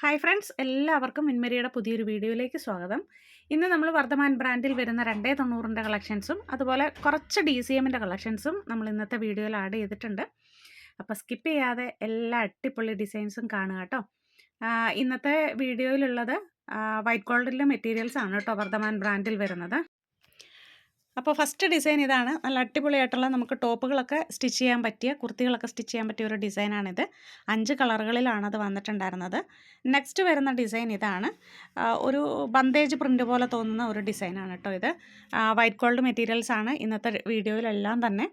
Hi friends എല്ലാവർക്കും മിൻമരിയുടെ പുതിയൊരു വീഡിയോയിലേക്ക് സ്വാഗതം. ഇന്ന് നമ്മൾ വർദ്ധമാൻ ബ്രാൻഡിൽ വരുന്ന രണ്ടേ തൊണ്ണൂറിന്റെ കളക്ഷൻസും അതുപോലെ കുറച്ച് ഡി സി എമ്മിന്റെ കളക്ഷൻസും നമ്മൾ ഇന്നത്തെ വീഡിയോയിൽ ആഡ് ചെയ്തിട്ടുണ്ട്. അപ്പോൾ സ്കിപ്പ് ചെയ്യാതെ എല്ലാ അട്ടിപ്പൊളി ഡിസൈൻസും കാണുക കേട്ടോ. ഇന്നത്തെ വീഡിയോയിലുള്ളത് വൈറ്റ് ഗോൾഡിലെ മെറ്റീരിയൽസ് ആണ് കേട്ടോ വർദ്ധമാൻ ബ്രാൻഡിൽ വരുന്നത്. അപ്പോൾ ഫസ്റ്റ് ഡിസൈൻ ഇതാണ്. നല്ല അടിപൊളിയായിട്ടുള്ള നമുക്ക് ടോപ്പുകളൊക്കെ സ്റ്റിച്ച് ചെയ്യാൻ പറ്റിയ കുർത്തികളൊക്കെ സ്റ്റിച്ച് ചെയ്യാൻ പറ്റിയ ഒരു ഡിസൈനാണിത്. അഞ്ച് കളറുകളിലാണ് അത് വന്നിട്ടുണ്ടായിരുന്നത്. നെക്സ്റ്റ് വരുന്ന ഡിസൈൻ ഇതാണ്. ഒരു ബന്തേജ് പ്രിന്റ് പോലെ തോന്നുന്ന ഒരു ഡിസൈനാണ് കേട്ടോ ഇത്. വൈറ്റ് ഗോൾഡ് മെറ്റീരിയൽസ് ആണ് ഇന്നത്തെ വീഡിയോയിലെല്ലാം തന്നെ.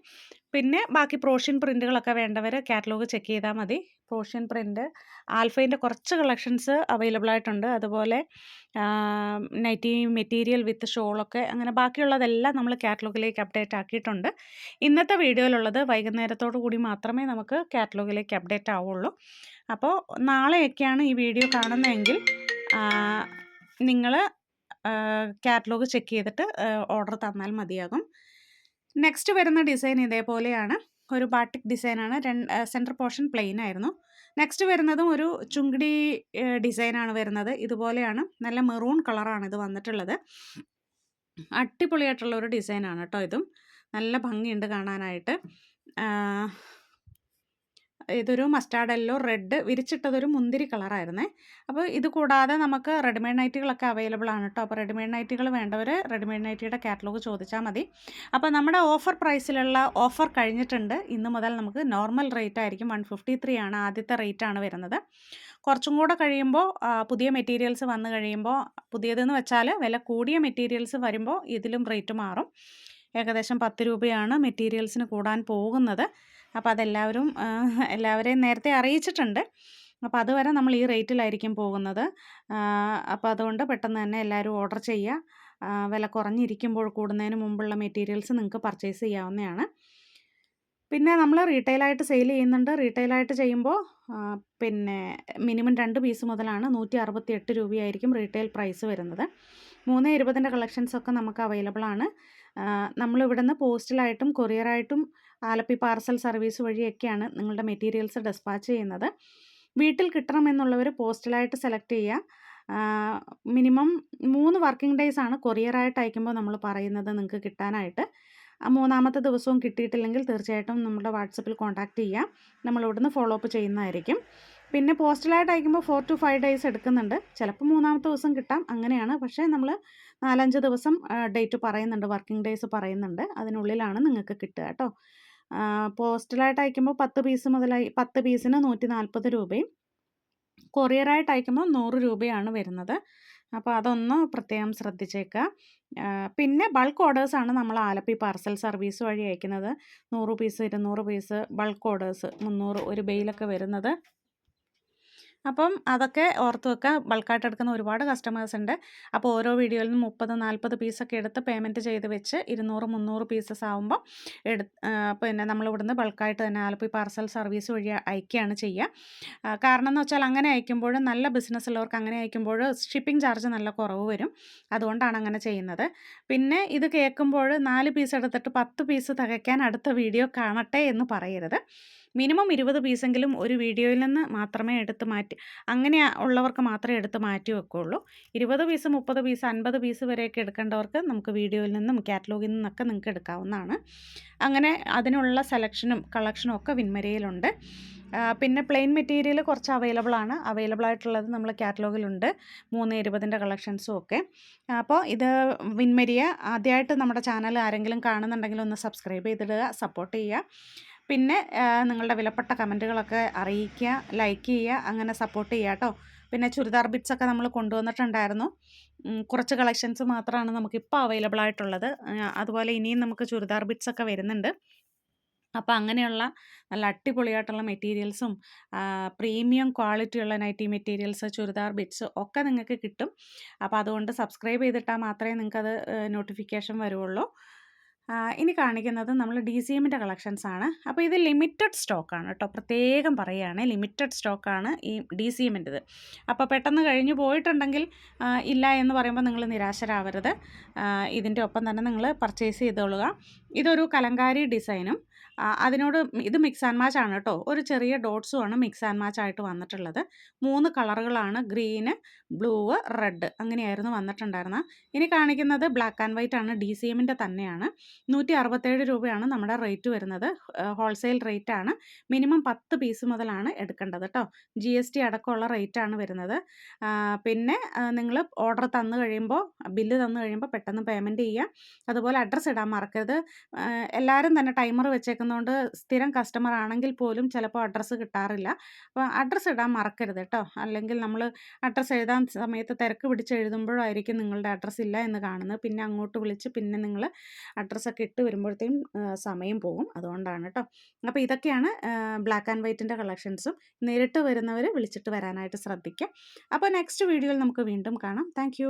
പിന്നെ ബാക്കി പ്രോഷ്യൻ പ്രിന്റുകളൊക്കെ വേണ്ടവർ കാറ്റലോഗ് ചെക്ക് ചെയ്താൽ മതി. പ്രോഷ്യൻ പ്രിന്റ് ആൽഫൈന്റെ കുറച്ച് കളക്ഷൻസ് അവൈലബിൾ ആയിട്ടുണ്ട്. അതുപോലെ നൈറ്റി മെറ്റീരിയൽ വിത്ത് ഷോളൊക്കെ അങ്ങനെ ബാക്കിയുള്ളതെല്ലാം നമ്മൾ കാറ്റലോഗിലേക്ക് അപ്ഡേറ്റ് ആക്കിയിട്ടുണ്ട്. ഇന്നത്തെ വീഡിയോയിലുള്ളത് വൈകുന്നേരത്തോടു കൂടി മാത്രമേ നമുക്ക് കാറ്റലോഗിലേക്ക് അപ്ഡേറ്റ് ആവുള്ളൂ. അപ്പോൾ നാളെയൊക്കെയാണ് ഈ വീഡിയോ കാണുന്നതെങ്കിൽ നിങ്ങൾ കാറ്റലോഗ് ചെക്ക് ചെയ്തിട്ട് ഓർഡർ തന്നാൽ മതിയാകും. നെക്സ്റ്റ് വരുന്ന ഡിസൈൻ ഇതേപോലെയാണ്. ഒരു ബാട്ടിക് ഡിസൈനാണ് സെന്റർ പോർഷൻ പ്ലെയിൻ ആയിരുന്നു. നെക്സ്റ്റ് വരുന്നതും ഒരു ചുങ്കിടി ഡിസൈനാണ് വരുന്നത്. ഇതുപോലെയാണ്. നല്ല മെറൂൺ കളറാണ് ഇത് വന്നിട്ടുള്ളത്. അടിപൊളിയായിട്ടുള്ള ഒരു ഡിസൈനാണ് കേട്ടോ ഇതും. നല്ല ഭംഗിയുണ്ട് കാണാനായിട്ട്. ഇതൊരു മസ്റ്റാർഡ് എല്ലോ റെഡ് വിരിച്ചിട്ടതൊരു മുന്തിരി കളറായിരുന്നേ അപ്പോൾ ഇത് കൂടാതെ നമുക്ക് റെഡിമെയ്ഡ് നൈറ്റികളൊക്കെ അവൈലബിൾ ആണ് കേട്ടോ അപ്പോൾ റെഡിമെയ്ഡ് നൈറ്റികൾ വേണ്ടവർ റെഡിമെയ്ഡ് നൈറ്റിയുടെ കാറ്റലോഗ് ചോദിച്ചാൽ മതി. അപ്പോൾ നമ്മുടെ ഓഫർ പ്രൈസിലുള്ള ഓഫർ കഴിഞ്ഞിട്ടുണ്ട്. ഇന്ന് മുതൽ നമുക്ക് നോർമൽ റേറ്റ് ആയിരിക്കും. വൺ ഫിഫ്റ്റി ത്രീ ആണ് ആദ്യത്തെ റേറ്റ് ആണ് വരുന്നത്. കുറച്ചും കൂടെ കഴിയുമ്പോൾ പുതിയ മെറ്റീരിയൽസ് വന്നു കഴിയുമ്പോൾ പുതിയതെന്ന് വെച്ചാൽ വില കൂടിയ മെറ്റീരിയൽസ് വരുമ്പോൾ ഇതിലും റേറ്റ് മാറും. ഏകദേശം പത്ത് രൂപയാണ് മെറ്റീരിയൽസിന് കൂടാൻ പോകുന്നത്. അപ്പോൾ അതെല്ലാവരും എല്ലാവരെയും നേരത്തെ അറിയിച്ചിട്ടുണ്ട്. അപ്പോൾ അതുവരെ നമ്മൾ ഈ റേറ്റിലായിരിക്കും പോകുന്നത്. അപ്പോൾ അതുകൊണ്ട് പെട്ടെന്ന് തന്നെ എല്ലാവരും ഓർഡർ ചെയ്യുക. വില കുറഞ്ഞിരിക്കുമ്പോൾ കൂടുന്നതിന് മുമ്പുള്ള മെറ്റീരിയൽസ് നിങ്ങൾക്ക് പർച്ചേസ് ചെയ്യാവുന്നതാണ്. പിന്നെ നമ്മൾ റീറ്റെയിലായിട്ട് സെയിൽ ചെയ്യുന്നുണ്ട്. റീറ്റെയിലായിട്ട് ചെയ്യുമ്പോൾ പിന്നെ മിനിമം രണ്ട് പീസ് മുതലാണ് നൂറ്റി അറുപത്തി എട്ട് രൂപയായിരിക്കും റീറ്റെയിൽ പ്രൈസ് വരുന്നത്. മൂന്ന് ഇരുപതിന്റെ കളക്ഷൻസൊക്കെ നമുക്ക് അവൈലബിൾ ആണ് നമ്മളിവിടെ നിന്ന് പോസ്റ്റലായിട്ടും കൊറിയറായിട്ടും ആലപ്പി പാർസൽ സർവീസ് വഴിയൊക്കെയാണ് നിങ്ങളുടെ മെറ്റീരിയൽസ് ഡെസ്പാച്ച് ചെയ്യുന്നത്. വീട്ടിൽ കിട്ടണമെന്നുള്ളവർ പോസ്റ്റലായിട്ട് സെലക്ട് ചെയ്യുക. മിനിമം മൂന്ന് വർക്കിംഗ് ഡേയ്സ് ആണ് കൊറിയറായിട്ട് അയക്കുമ്പോൾ നമ്മൾ പറയുന്നത് നിങ്ങൾക്ക് കിട്ടാനായിട്ട്. ആ മൂന്നാമത്തെ ദിവസവും കിട്ടിയിട്ടില്ലെങ്കിൽ തീർച്ചയായിട്ടും നമ്മുടെ വാട്സപ്പിൽ കോൺടാക്റ്റ് ചെയ്യുക. നമ്മളിവിടുന്ന് ഫോളോ അപ്പ് ചെയ്യുന്നതായിരിക്കും. പിന്നെ പോസ്റ്റലായിട്ട് അയക്കുമ്പോൾ ഫോർ ടു ഫൈവ് ഡേയ്സ് എടുക്കുന്നുണ്ട്. ചിലപ്പോൾ മൂന്നാമത്തെ ദിവസം കിട്ടാം. അങ്ങനെയാണ്. പക്ഷേ നമ്മൾ നാലഞ്ച് ദിവസം ഡേറ്റ് പറയുന്നുണ്ട്. വർക്കിംഗ് ഡേയ്സ് പറയുന്നുണ്ട്. അതിനുള്ളിലാണ് നിങ്ങൾക്ക് കിട്ടുക കേട്ടോ. പോസ്റ്റലായിട്ട് അയക്കുമ്പോൾ പത്ത് പീസ് മുതലായി പത്ത് പീസിന് നൂറ്റി നാൽപ്പത് രൂപയും കൊറിയറായിട്ട് അയക്കുമ്പോൾ നൂറ് രൂപയാണ് വരുന്നത്. അപ്പോൾ അതൊന്ന് പ്രത്യേകം ശ്രദ്ധിച്ചേക്കുക. പിന്നെ ബൾക്ക് ഓർഡേഴ്സാണ് നമ്മൾ ആലപ്പി പാർസൽ സർവീസ് വഴി അയക്കുന്നത്. നൂറ് പീസ് ഇരുന്നൂറ് പീസ് ബൾക്ക് ഓർഡേഴ്സ് മുന്നൂറ് ഒരു ബെയിലൊക്കെ വരുന്നത്. അപ്പം അതൊക്കെ ഓർത്ത് വെക്കുക. ബൾക്കായിട്ട് എടുക്കുന്ന ഒരുപാട് കസ്റ്റമേഴ്സ് ഉണ്ട്. അപ്പോൾ ഓരോ വീഡിയോയിൽ നിന്ന് മുപ്പത് നാൽപ്പത് പീസൊക്കെ എടുത്ത് പേയ്മെന്റ് ചെയ്ത് വെച്ച് ഇരുന്നൂറ് മുന്നൂറ് പീസസ് ആകുമ്പോൾ എടു പിന്നെ നമ്മൾ ഇവിടുന്ന് ബൾക്കായിട്ട് തന്നെ ആലപ്പി പാർസൽ സർവീസ് വഴി അയക്കുകയാണ് ചെയ്യുക. കാരണം എന്ന് വെച്ചാൽ അങ്ങനെ അയക്കുമ്പോൾ നല്ല ബിസിനസ് ഉള്ളവർക്ക് അങ്ങനെ അയക്കുമ്പോൾ ഷിപ്പിംഗ് ചാർജ് നല്ല കുറവ് വരും. അതുകൊണ്ടാണ് അങ്ങനെ ചെയ്യുന്നത്. പിന്നെ ഇത് കേൾക്കുമ്പോൾ നാല് പീസ് എടുത്തിട്ട് പത്ത് പീസ് തികയ്ക്കാൻ അടുത്ത വീഡിയോ കാണട്ടെ എന്ന് പറയരുത്. മിനിമം ഇരുപത് പീസെങ്കിലും ഒരു വീഡിയോയിൽ നിന്ന് മാത്രമേ എടുത്ത് മാറ്റി അങ്ങനെ ഉള്ളവർക്ക് മാത്രമേ എടുത്ത് മാറ്റി വെക്കുകയുള്ളൂ ഇരുപത് പീസ് മുപ്പത് പീസ് അൻപത് പീസ് വരെയൊക്കെ എടുക്കേണ്ടവർക്ക് നമുക്ക് വീഡിയോയിൽ നിന്നും കാറ്റലോഗിൽ നിന്നൊക്കെ നിങ്ങൾക്ക് എടുക്കാവുന്നതാണ്. അങ്ങനെ അതിനുള്ള സെലക്ഷനും കളക്ഷനും ഒക്കെ വിൻമരയിലുണ്ട്. പിന്നെ പ്ലെയിൻ മെറ്റീരിയൽ കുറച്ച് അവൈലബിൾ ആണ് അവൈലബിൾ ആയിട്ടുള്ളത് നമ്മൾ കാറ്റലോഗിലുണ്ട്. മൂന്ന് ഇരുപതിന്റെ കളക്ഷൻസും ഒക്കെ. അപ്പോൾ ഇത് വിൻമരിയ ആദ്യമായിട്ട് നമ്മുടെ ചാനൽ ആരെങ്കിലും കാണുന്നുണ്ടെങ്കിൽ ഒന്ന് സബ്സ്ക്രൈബ് ചെയ്തിടുക സപ്പോർട്ട് ചെയ്യുക. പിന്നെ നിങ്ങളുടെ വിലപ്പെട്ട കമന്റുകളൊക്കെ അറിയിക്കുക ലൈക്ക് ചെയ്യുക അങ്ങനെ സപ്പോർട്ട് ചെയ്യുക കേട്ടോ. പിന്നെ ചുരിദാർ ബിറ്റ്സൊക്കെ നമ്മൾ കൊണ്ടുവന്നിട്ടുണ്ടായിരുന്നു. കുറച്ച് കളക്ഷൻസ് മാത്രമാണ് നമുക്കിപ്പോൾ അവൈലബിൾ ആയിട്ടുള്ളത് അതുപോലെ ഇനിയും നമുക്ക് ചുരിദാർ ബിറ്റ്സൊക്കെ വരുന്നുണ്ട്. അപ്പോൾ അങ്ങനെയുള്ള നല്ല അടിപൊളിയായിട്ടുള്ള മെറ്റീരിയൽസും പ്രീമിയം ക്വാളിറ്റിയുള്ള നൈറ്റി മെറ്റീരിയൽസ് ചുരിദാർ ബിറ്റ്സ് ഒക്കെ നിങ്ങൾക്ക് കിട്ടും. അപ്പോൾ അതുകൊണ്ട് സബ്സ്ക്രൈബ് ചെയ്തിട്ടാൽ മാത്രമേ നിങ്ങൾക്കത് നോട്ടിഫിക്കേഷൻ വരുള്ളൂ. ഇനി കാണിക്കുന്നത് നമ്മൾ ഡി സി എമ്മിന്റെ കളക്ഷൻസ് ആണ് അപ്പോൾ ഇത് ലിമിറ്റഡ് സ്റ്റോക്കാണ് കേട്ടോ പ്രത്യേകം പറയുകയാണ് ലിമിറ്റഡ് സ്റ്റോക്കാണ് ഈ ഡി സി എമ്മിന്റെത് അപ്പോൾ പെട്ടെന്ന് കഴിഞ്ഞു പോയിട്ടുണ്ടെങ്കിൽ ഇല്ല എന്ന് പറയുമ്പോൾ നിങ്ങൾ നിരാശരാവരുത്. ഇതിന്റെ ഒപ്പം തന്നെ നിങ്ങൾ പർച്ചേസ് ചെയ്തോളുക. ഇതൊരു കലങ്കാരി ഡിസൈനും അതിനോട് ഇത് മിക്സ് ആൻഡ് മാച്ച് ആണ് കേട്ടോ ഒരു ചെറിയ ഡോട്ട്സും ആണ് മിക്സ് ആൻഡ് മാച്ച് ആയിട്ട് വന്നിട്ടുള്ളത്. മൂന്ന് കളറുകളാണ് ഗ്രീന് ബ്ലൂ റെഡ് അങ്ങനെയായിരുന്നു വന്നിട്ടുണ്ടായിരുന്നത്. ഇനി കാണിക്കുന്നത് ബ്ലാക്ക് ആൻഡ് വൈറ്റ് ആണ് ഡി സി എമ്മിന്റെ തന്നെയാണ്. നൂറ്റി അറുപത്തേഴ് രൂപയാണ് നമ്മുടെ റേറ്റ് വരുന്നത്. ഹോൾസെയിൽ റേറ്റ് ആണ്. മിനിമം പത്ത് പീസ് മുതലാണ് എടുക്കേണ്ടത് കേട്ടോ ജി എസ് ടി അടക്കമുള്ള റേറ്റ് ആണ് വരുന്നത്. പിന്നെ നിങ്ങൾ ഓർഡർ തന്നു കഴിയുമ്പോൾ ബില്ല് തന്നു കഴിയുമ്പോൾ പെട്ടെന്ന് പേയ്മെന്റ് ചെയ്യുക അതുപോലെ അഡ്രസ്സ് ഇടാൻ മറക്കരുത്. എല്ലാവരും തന്നെ ടൈമർ വെച്ചേക്കുന്നതുകൊണ്ട് സ്ഥിരം കസ്റ്റമർ ആണെങ്കിൽ പോലും ചിലപ്പോൾ അഡ്രസ്സ് കിട്ടാറില്ല. അപ്പോൾ അഡ്രസ്സ് ഇടാൻ മറക്കരുത് കേട്ടോ അല്ലെങ്കിൽ നമ്മൾ അഡ്രസ്സ് എഴുതാൻ സമയത്ത് തിരക്ക് പിടിച്ച് എഴുതുമ്പോഴായിരിക്കും നിങ്ങളുടെ അഡ്രസ്സ് ഇല്ല എന്ന് കാണുന്നത്. പിന്നെ അങ്ങോട്ട് വിളിച്ച് പിന്നെ നിങ്ങൾ അഡ്രസ്സൊക്കെ ഇട്ട് വരുമ്പോഴത്തേക്കും സമയം പോകും. അതുകൊണ്ടാണ് കേട്ടോ അപ്പോൾ ഇതൊക്കെയാണ് ബ്ലാക്ക് ആൻഡ് വൈറ്റിന്റെ കളക്ഷൻസും നേരിട്ട് വരുന്നവർ വിളിച്ചിട്ട് വരാനായിട്ട് ശ്രദ്ധിക്കുക അപ്പോൾ നെക്സ്റ്റ് വീഡിയോയിൽ നമുക്ക് വീണ്ടും കാണാം. താങ്ക്